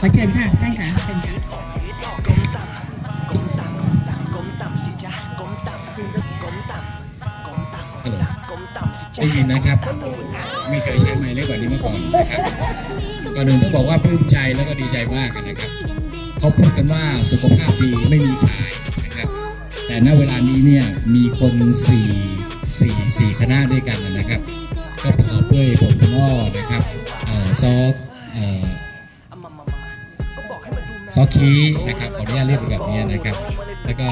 ขอเชิญท่านท่านค่ะเชิญค่ะก้มต่ำก้มต่ำก้มต่ำสิจ๊ะก้มต่ำก้มต่ำก้มต่ำฮัลโหลก้มต่ำสิจ๊ะได้ยินนะครับ ไม่เคยใช้ไมค์เล็กกว่านี้มาก่อนนะครับก่อนอื่นต้องบอกว่าปลื้มใจแล้วก็ดีใจมากนะครับเขาพูดกันว่าสุขภาพดีไม่มีขายนะครับ แต่ณเวลานี้เนี่ยมีคนสี่สี่สี่คณะด้วยกันนะครับ ก็ประกอบด้วยผมคุณอ้อนะครับเอ่อซอเอคีนะครับขออนุญาตเรียกแบบนี้นะครับ แล้วก็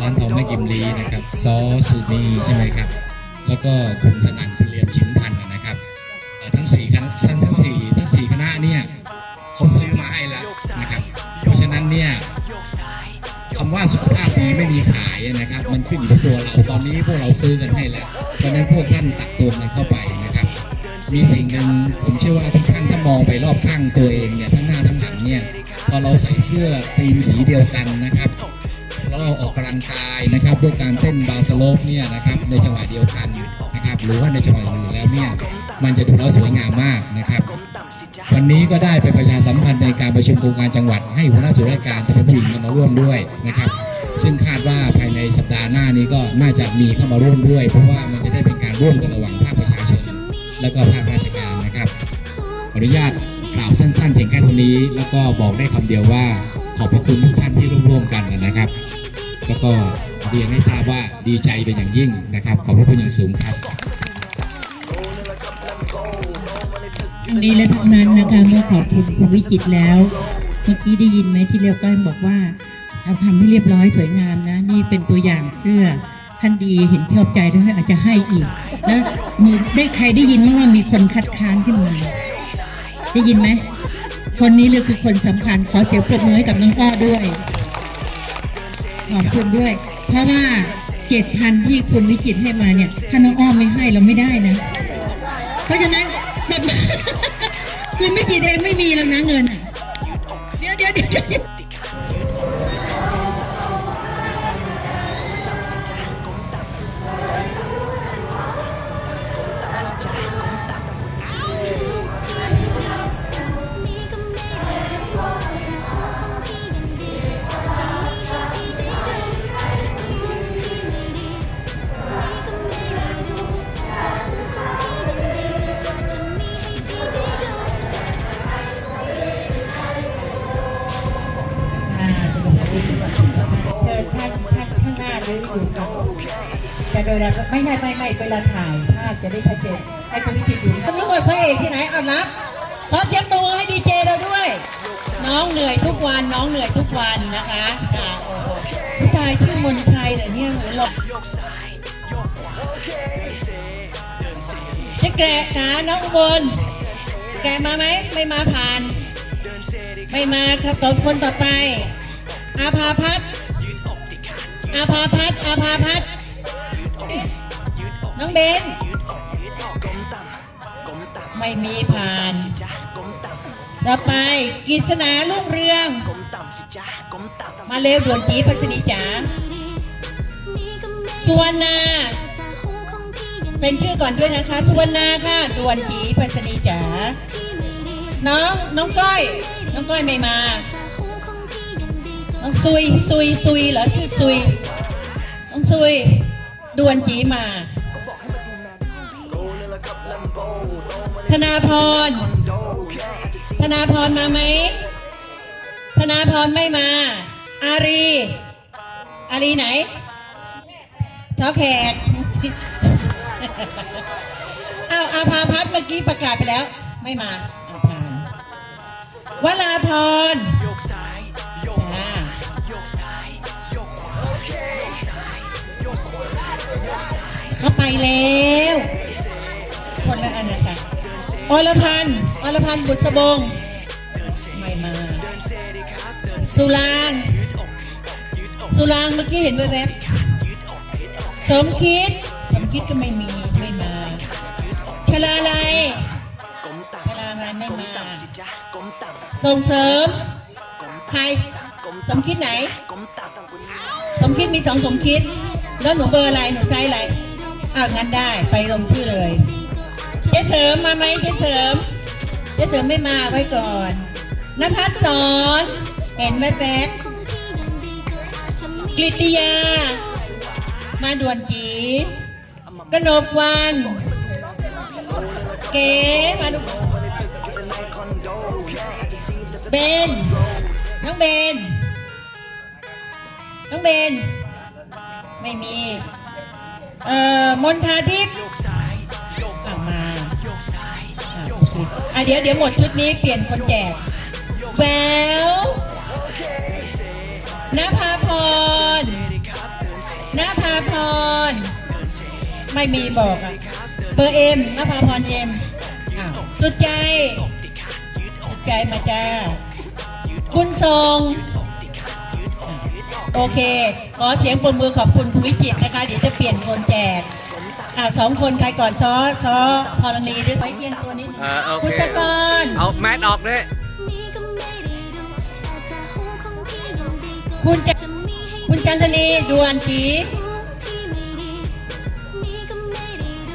ร้านทองแม่กิมลีนะครับซอสุนีใช่ไหมครับ แล้วก็คุณสนั่นคุณเรียมชิมพันธ์นะครับทั้งสี่คณะทั้งสี่ทั้งสี่คณะเนี่ยเขาซื้อมาให้แล้วนะครับ เพราะฉะนั้นเนี่ยคำว่าสุขภาพดีไม่มีขายนะครับ มันขึ้นอยู่ที่ตัวเราตอนนี้พวกเราซื้อกันให้แล้วเพราะฉะนั้นพวกท่านตักตวงกันเข้าไปนะครับ มีสิ่งหนึ่งผมเชื่อว่าทุกท่านถ้ามองไปรอบข้างตัวเองเนี่ยทั้งหน้าทั้งหลังเนี่ย พอเราใส่เสื้อธีมสีเดียวกันนะครับแล้วเราออกกำลังกายนะครับด้วยการเต้นบาสโลปเนี่ยนะครับในจังหวะเดียวกันนะครับหรือว่าในจังหวะอื่นแล้วเนี่ยมันจะดูแล้วสวยงามมากนะครับ วันนี้ก็ได้ไปประชาสัมพันธ์ในการประชุมโครงการจังหวัด ให้หัวหน้าส่วนราชการที่เป็นผู้หญิงมาร่วมด้วยนะครับ ซึ่งคาดว่าภายในสัปดาห์หน้านี้ก็น่าจะมีเข้ามาร่วมด้วย เพราะว่ามันจะได้เป็นการร่วมกันระหว่างภาคประชาชน และก็ภาคราชการนะครับขออนุญาต ล่าวสั้นๆเพียงแค่เท่านี้ แล้วก็บอกได้คำเดียวว่าขอบพระคุณทุกท่านที่ร่วมร่วมกันนะครับ แล้วก็เรียนให้ทราบว่าดีใจเป็นอย่างยิ่งนะครับ ขอบพระคุณอย่างสูงครับทั้งนี้และทั้งนั้นนะคะเมื่อขอบคุณคุณวิจิตแล้ว เมื่อกี้ได้ยินไหมที่เรียวก้อยบอกว่าเราทำให้เรียบร้อยสวยงามนะ นี่เป็นตัวอย่างเสื้อท่านดีเห็นชอบใจท่านอาจจะให้อีก แล้วมีได้ใครได้ยินไหมว่ามีคนคัดค้านขึ้นมา ได้ยินไหม คนนี้เลยคือคนสำคัญ ขอเสียงปรบมือให้กับน้องอ้อด้วย ขอบคุณด้วย เพราะว่าเจ็ดพันที่คุณวิจิตให้มาเนี่ย ถ้าน้องอ้อมไม่ให้เราไม่ได้นะ เพราะฉะนั้นแบบคุณวิจิตเองไม่มีแล้วนะเงินอะเดี๋ยวเดี๋ยวเดี๋ยว ลาไม่ใช่ไม่ไม่เวลาถ่ายภาพจะได้ชัดเจนให้คุณวิจิตรอยู่คนนี้หมดพระเอกที่ไหนเอารับขอเสียงตัวให้ดีเจเราด้วย น้องเหนื่อยทุกวันน้องเหนื่อยทุกวันนะคะอ่าโอ้โหผู้ชายชื่อมนชัยเหรอเนี่ยเหมือนหลอกจะแกะนะน้องบลแกะมาไหมไม่มาผ่าน ไม่มาครับต่อคนต่อไป อาภาพัฒน์อาภาพัฒน์อาภาพัฒ น้องเบนไม่มีผ่าน ต่อไปกฤษณาลุ่งเรือง มาเร็วด่วนจีพัสนีจ๋าสุวรรณาเป็นชื่อก่อนด้วยนะคะ สุวรรณาค่ะด่วนจีพัสนีจ๋าน้องน้องก้อย น้องก้อยไม่มา น้องซุยซุยซุยเหรอชื่อซุย น้องซุยด่วนจีมา ธนาพร ธนาพรมาไหม ธนาพรไม่มา อารี อารีไหนเท้าแขกเอาอาภาพัฒน์เมื่อกี้ประกาศไปแล้ว ไม่มาอาภาวลาพรโยกซ้ายโยกจ้าโยกซ้ายโยกขวาเข้าไปแล้ว อรพันธ์อรพันธ์บุษบง ไม่มา สุรางสุรางเมื่อกี้เห็นแวบๆสมคิด สมคิดก็ไม่มี ไม่มา ชลาอะไรก้มต่ชลาอะไรไม่มา ส่งเสริม ใคร สมคิดไหน สมคิดมีสองสมคิด แล้วหนูเบอร์อะไร หนูไซส์อะไร อ้าวงั้นได้ ไปลงชื่อเลย เจ๊เสริมมาไหมเจ๊เสริมเจ๊เสริมไม่มาไว้ก่อนนภัสสอนเห็นไหมแป๊บกฤติยา มาด่วนจีกนกวัน เก๋มาดูกเบน น้องเบน น้องเบน ไม่มี เอ่อ มนทาทิพย์ อะเดี๋ยวเดี๋ยวหมดชุดนี้เปลี่ยนคนแจกแววนภาพรนภาพร ไม่มีบอกอะเบอร์เอ็มนภาพรเอ็มอ้าวสุดใจ สุดใจมาจ้า คุณทรงโอเค ขอเสียงปรบมือขอบคุณคุณวิจิตนะคะ เดี๋ยวจะเปลี่ยนคนแจก อ่าสองคนใครก่อนซ้อซ้อพรณีหรือไฟเทียนตัวนี้อ่าโอเคคุณสกรเอาแมสออกด้วยคุณจะคุณจันทนีดวนจี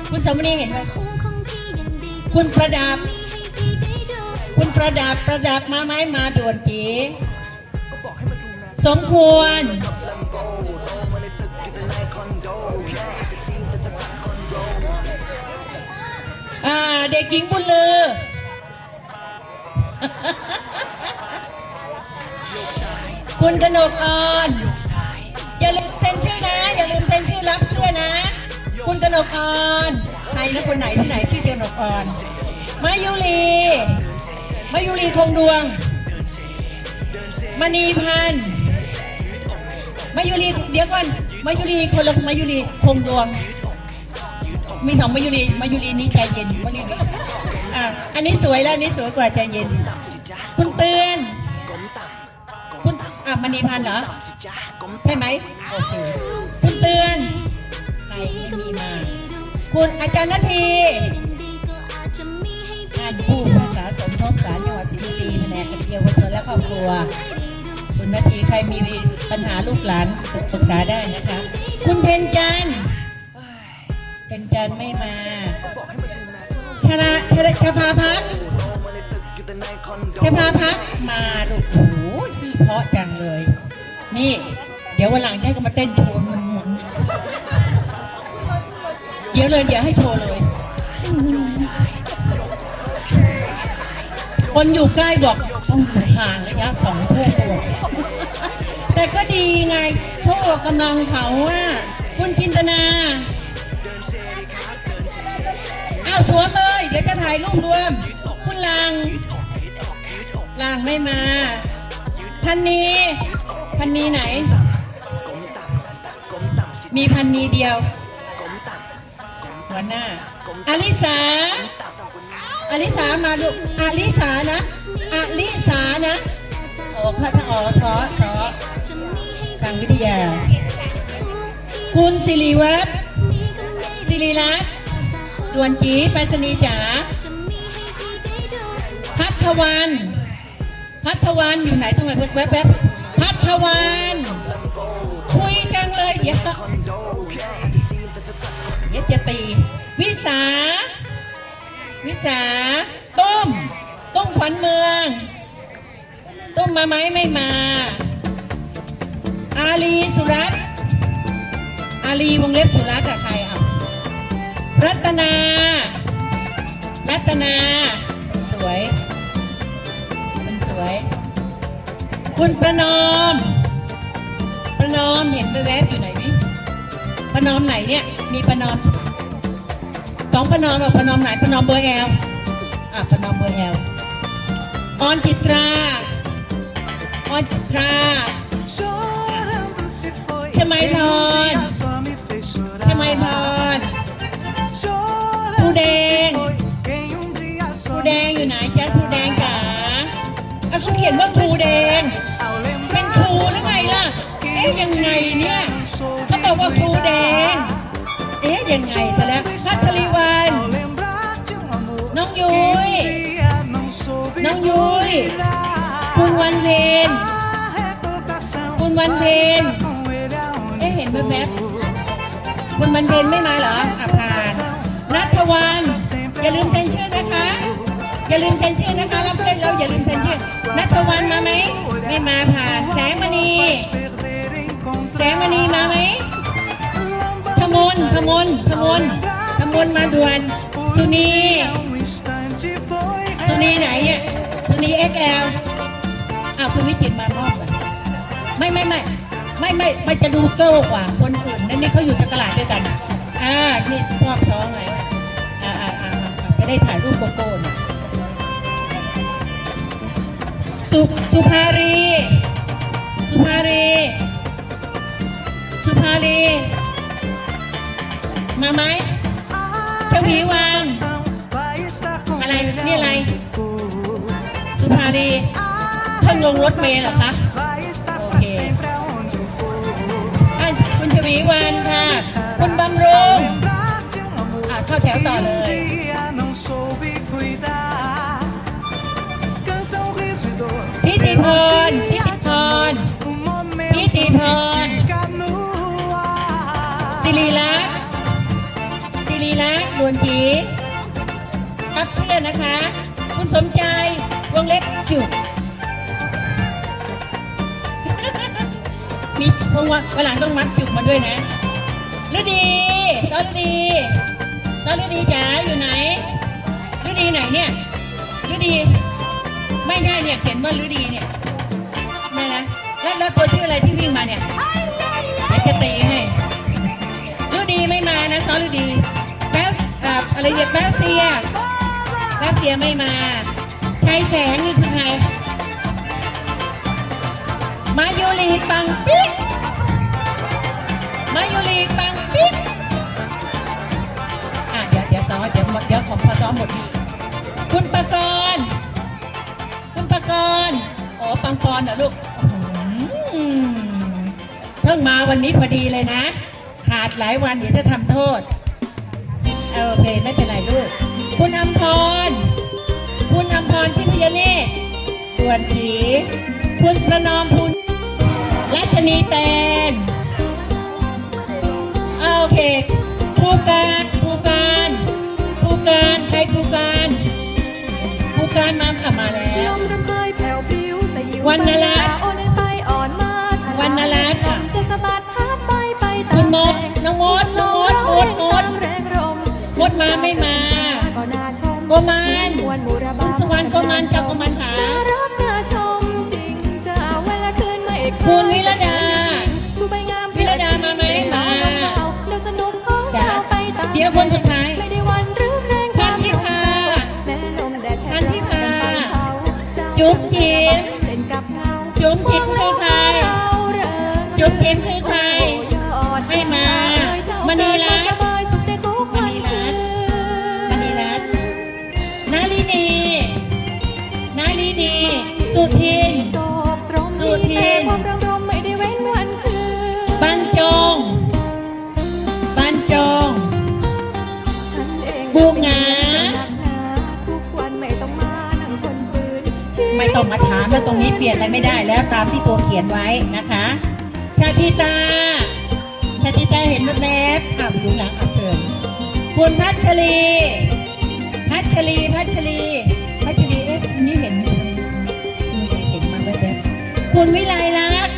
คุณสมณีเห็นไหมคุณประดับ คุณประดับประดับมาไหมมาด่วนจีสมควร อ่าเด็กหญิงบุญลือ คุณกนกอ่อนอย่าลืมเซ็นชื่อนะ อย่าลืมเซ็นชื่อรับเสื้อนะ คุณกนกอ่อนใครนะคนไหนที่ไหนชื่อกนกอ่อนมายุรีมายุรีคงดวงมณีพันธ์มายุรีเดี๋ยวก่อนมายุรีคนละมายุรีคงดวง มีสองมายุรีมายุรีนี่ใจเย็นมายุรีอะอันนี้สวยแล้วอันนี้สวยกว่าใจเย็น คุณเตือนก้มต่ำคุณอะมณีพันธ์เหรอใช่ไหมโอเคคุณเตือนใครไม่มีมา คุณอาจารย์นาทีงานผู้ภาษาสมทบสารจังหวัดสิงห์บุรีแผนกเยาวชนและครอบครัว คุณนาทีใครมีปัญหาลูกหลานปรึกษาได้นะคะ คุณเพนจันทร์ เพนจันทร์ไม่มาชลาชลาชพาพักชพาพักมาลูกโอ้โหชื่อเพราะจังเลย นี่ เดี๋ยววันหลังจะให้เขามาเต้นโชว์มันหมุนเดี๋ยวเลยเดี๋ยวให้โชว์เลย คนอยู่ใกล้บอกต้องอยู่ห่างระยะสองพวกตัวแต่ก็ดีไงเขาออกกำลังเขาว่าคุณจินตนา เอาสวมเลย เดี๋ยวจะถ่ายรูปรวม คุณลังลังไม่มา พันนี พันนีไหน มีพันนีเดียวหัวหน้าอลิสาต่ำต่ำกว่านี้อลิสามาลูกอลิสานะอลิสานะโอ้ข้าถ้าอ๋อทอทอทางวิทยา คุณสิริวัฒน์ สิริรัตน์ดวนจีไปรษณีย์จ๋าพัทวัน พัทวันอยู่ไหนต้องไหนแวบแวบๆพัทวันคุยจังเลยเดี๋ยวเดี๋ยวจะตี วิสา วิสา ต้ม ต้มขวัญเมือง ต้มมาไหมไม่มา อาลีสุรัตน์อาลีวงเล็บสุรัตน์อะใคร รัตนา รัตนาคนสวยคนสวย คุณประนอม ประนอมเห็นไปแวบอยู่ไหนวิประนอมไหนเนี่ย มีประนอมสองประนอมแบบประนอมไหนประนอมเบอร์แอลอะประนอมเบอร์แอลออนจิตราออนจิตรา Chorando se foi ใช่ไหมพร só me fez chorar ใช่ไหมพร Chorando ผู้ แดงครูแดงอยู่ไหนจ๊ะครูแดงจ๋าเอาเขาเขียนว่าครูแดง เป็นครูหรือไงล่ะ เอ๊ะยังไงเนี่ยเขาบอกว่าครูแดง เอ๊ะยังไงซะแล้วพัทลีวันน้องยุ้ยน้องยุ้ยคุณวันเพ็ญ A reputação คุณวันเพ็ vai ญ estar com ele aonde เอ๊ะเห็นแวบๆคุณวันเพ็ญไม่มาเหรอ นัทวันอย่าลืมเซ็นชื่อนะคะ อย่าลืมเซ็นชื่อนะคะรับเล่นเราอย่าลืมเซ็นชื่อนัทวันมาไหมไม่มาผ่านแสงมณีแสงมณีมาไหมขมลขมลขมลขมลมาด่วนสุนีสุนีไหนเนี่ยสุนีเอ็กแอลอ้าวคุณวิจิตมามอบไม่ไม่ไม่ไม่ไม่ไม่จะดูโก้กว่าคนอื่นนั่นนี่เขาอยู่ในตลาดด้วยกันอ่านี่ชอบท้องไง จะได้ถ่ายรูปโกโก้เนี่ยสุสุภารี สุภารี สุภารี มาไหมเจ้าหวีวางอะไรนี่อะไร สุภารีเพิ่งลงรถเมล์เหรอคะ Vai estar pra Ok. sempre aonde for. อะคุณชวีวันค่ะ คุณบำรุงอะเข้าแถวต่อเลย มีพงว่าวันหลังต้องมัดจุกมาด้วยนะฤดีตอนฤดีตอนฤดีจ๋าอยู่ไหนฤดีไหนเนี่ยฤดี ไม่ได้เนี่ยเขียนว่าฤดีเนี่ยนี่นะแล้วแล้วตัวชื่ออะไรที่วิ่งมาเนี่ยเดี๋ยวจะตีให้ฤดีไม่มานะซ้อนฤดีแป๊บอ่าอะไรเนี่ยแป๊บเซียแป๊บเซียไม่มาใครแสงนี่คือใครมายูรีปังปิ๊ก มายูรีปังปิ๊กอะเดี๋ยวเดี๋ยวซ้อเดี๋ยวหมดเดี๋ยวของพอซ้อหมดนี่คุณประกรณ์คุณประกรณ์อ๋อปังปอนเหรอลูกอื้อหือเพิ่งมาวันนี้พอดีเลยนะ ขาดหลายวันเดี๋ยวจะทำโทษเออเพลงไม่เป็นไรลูก คุณอมพร คุณอมพรที่พยเนตรส่วนขีคุณประนอมพูนรัชนีแตน โอเคภูการภูการภูการใครภูการภูการมาอะมาแล้ลวมรำเคยแผ่วพริ้วสยิววรรณรัตน์โอนไปอ่อนมาทลายวรรณรัตน์ค่ะจะสะบัดพัดไปไปตามคุณมดแรงน้องมดน้องมดมดมดตามแรงลมมดมาไม่มา ก็น่าชมโกมานมวนบุรคุณบาสุวรรณโกมานกับโกมานขา น่ารักน่าชมจริงจะเวลาคืนไม่เคยคุณวิรดา เจ้าจุ๊บจิ๊บเล่นกับเงาจุ๊บจิ๊บคือใครจุ๊บจิ๊บคือใคราถามแล้วตรงนี้เปลี่ยนอะไรไม่ได้แล้วตามที่ตัวเขียนไว้นะคะ ชาติตา ชาติตาเห็นแวบๆอะอยู่หลังอับเชิญคุณพัชรี พัชรี พัชรี พัชรี เอ๊ะนนี่เห็นมีใครเห็นมาแวบๆคุณวิไลลักษณ์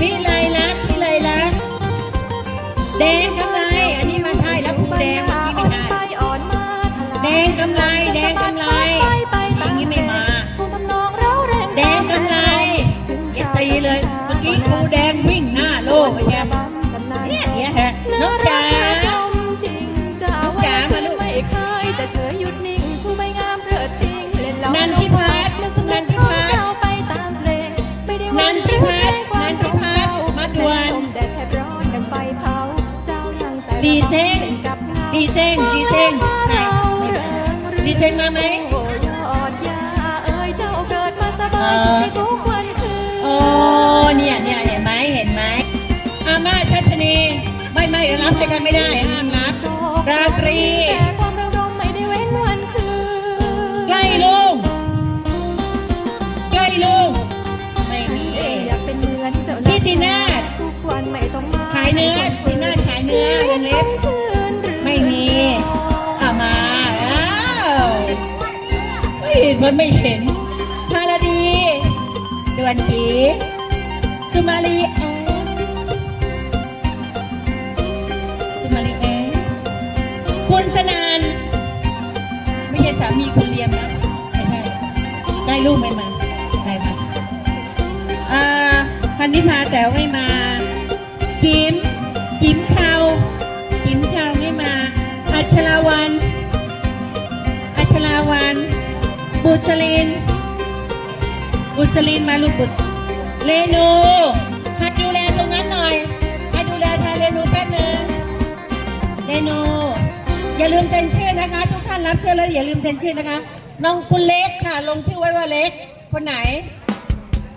วิไลลักษณ์วิไลลักษณ์แดงกำไร อันนี้มาใช่แล้วผู้แดงเมื่อกี้ไม่ใช่อ่อนมาทลายแดงกำไร แดงกำไร เงาดีเซ้งดีเซ้งดีเซ้งมาไหมโอ้ยอดยาเอ้ยเจ้าเกิดมาสบายสุขในทุกวันคืนโอ้เนี่ยเนี่ยเห็นไหมเห็นไหมอาม่าชัชนีไม่ไม่อะไรรับด้วยกันไม่ได้ห้ามรับราตรีใกล้ลุงใกล้ลุงไม่มีอยากเป็นเหมือนเจ้าพี่ตีน่าขายเนื้อตีน่าขายเนื้อเล็บ มันไม่เห็นพาราดีดวนกีสุมาลีแอสุมาลีแอคุณสนานไม่ใช่สามีคุณเลียมนะไม่ใช่ได้ลูกไม่มาใครมาอ่าพันธิพาแต่ไม่มาจิมจิมเชาจิมชาวไม่มาอัชราวัน บุษลิน บุษลินมาลูกบุตรเรนูใครดูแลตรงนั้นหน่อยใครดูแลแทนเรนูแป๊บหนึงเรนูอย่าลืมเซ็นชื่อนะคะ ทุกท่านรับเสื้อแล้วอย่าลืมเซ็นชื่อนะคะ น้องคุณเล็กค่ะ ลงชื่อไว้ว่าเล็ก คนไหน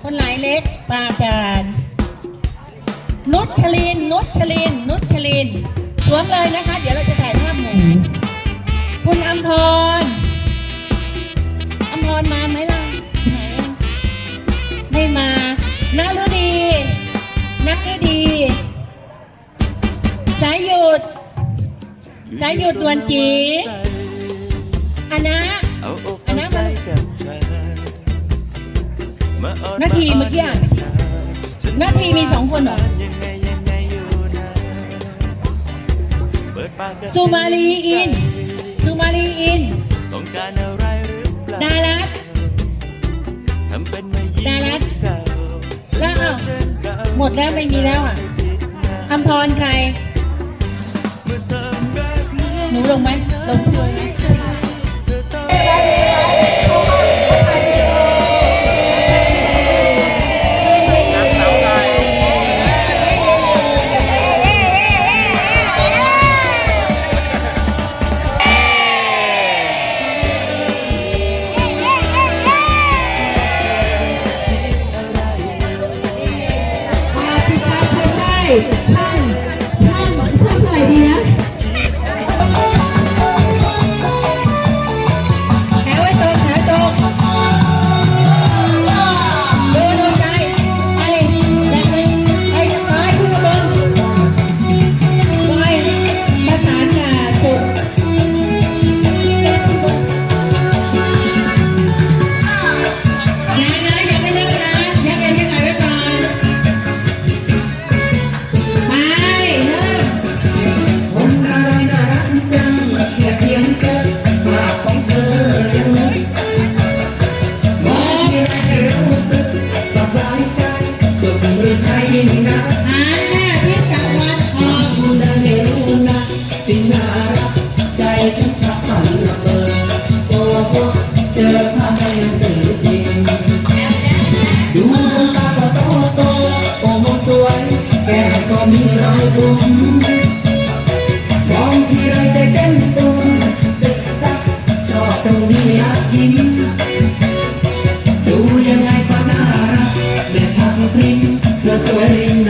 คนไหนเล็กปาจารนุชลิน นุชลิน นุชลินสวมเลยนะคะ เดี๋ยวเราจะถ่ายภาพหมู่คุณอัมพรอัมพ รมาไหมล่ะไหนอะไม่มานารุดีนักฤดี สายหยุด สายหยุดดวนจีอันนะเอาอกอันนั้นมากับเธอมาอ้อนนาทีเมื่อกี้อ่านนาทีมีสองคนเหรอยังไงยังไงอยู่นะเปิดปากกับสุมาลีอินสุมาลีอินต้องการอะไรหรือเปล่า ดารัตทำเป็นไม่ยิ้มดารัตเก่าแล้วอ้าวเช่นเก่าหมดแล้วไม่มีแล้วอะผิดนะอัมพรใครเมื่อเธอแบบนี้หนูลงไหมลงชื่อไหม ด็กท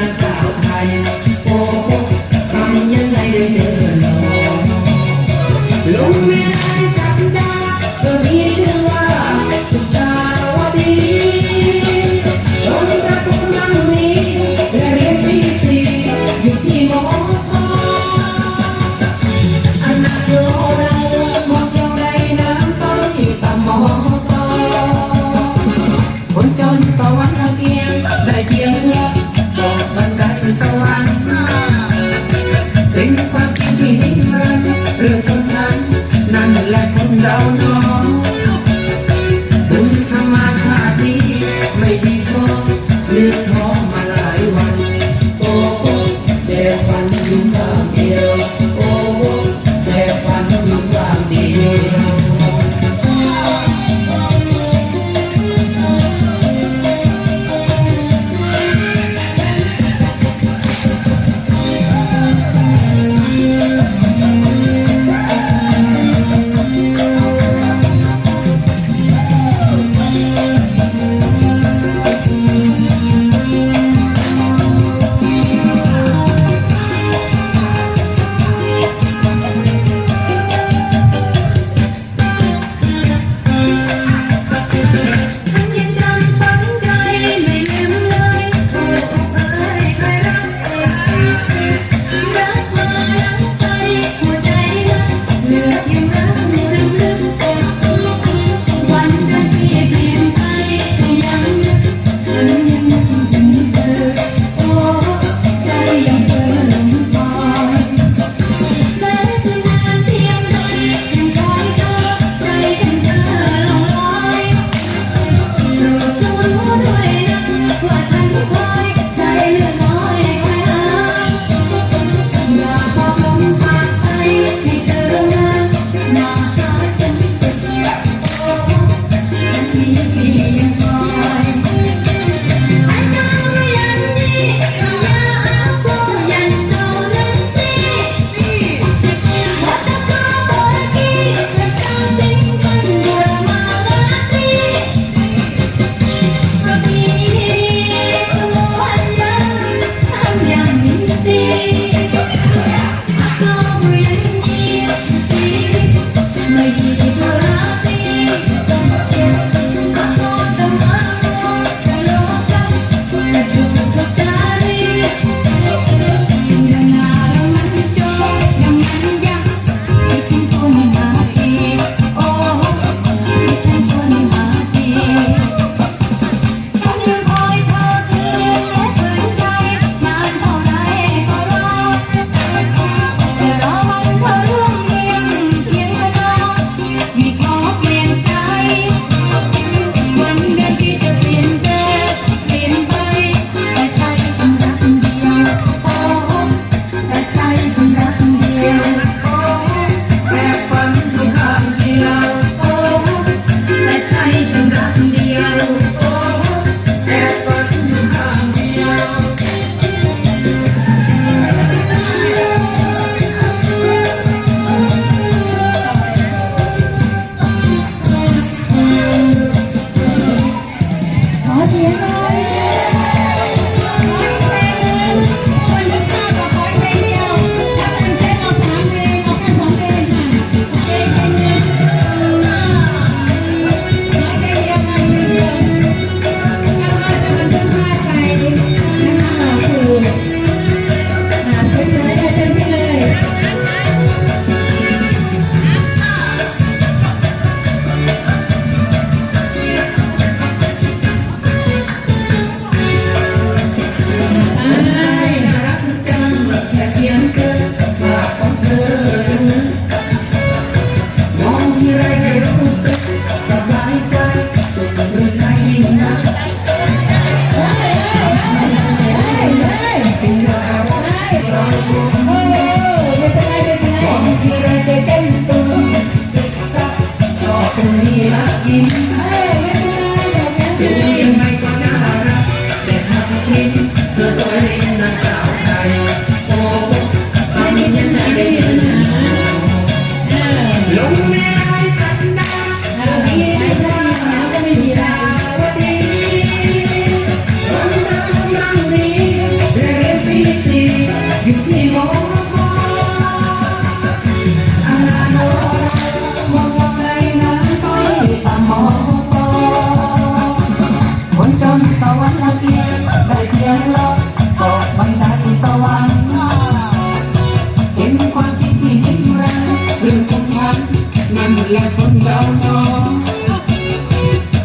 คนเราเนาะ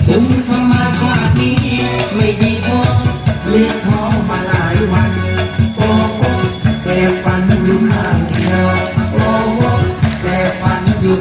บุญข้ามาชาทีไม่ดีพอเลี้ยงทองมาหลายวันโอ้แต่ฝันอยู่ข้างเดียวโอ้แต่ฝันอยู่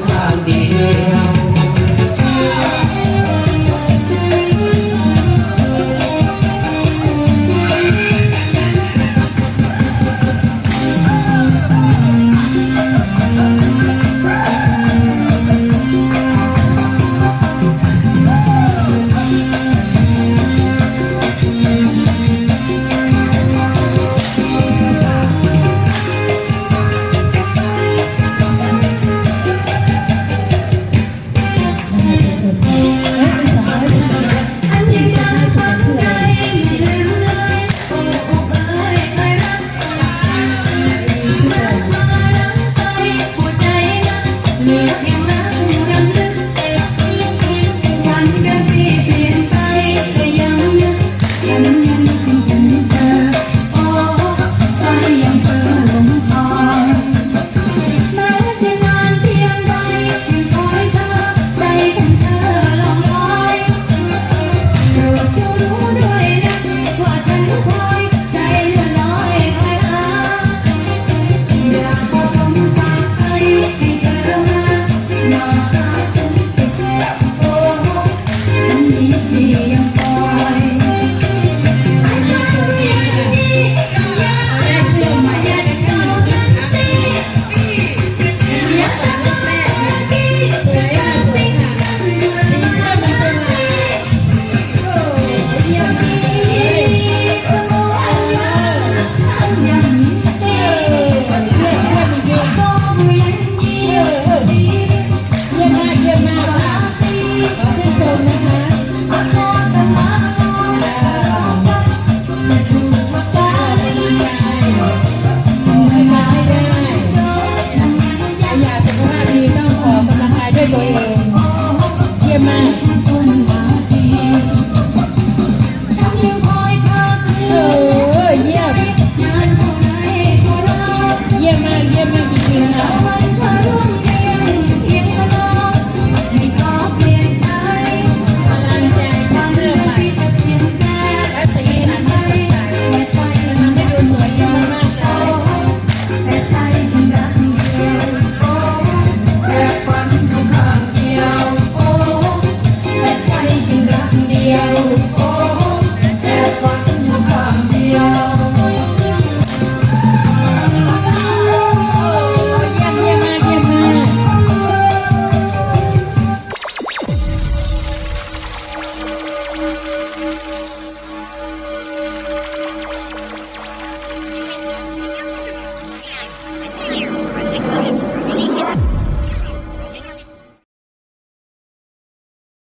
Yemen, Yemen, Yemen, Yemen, Yemen,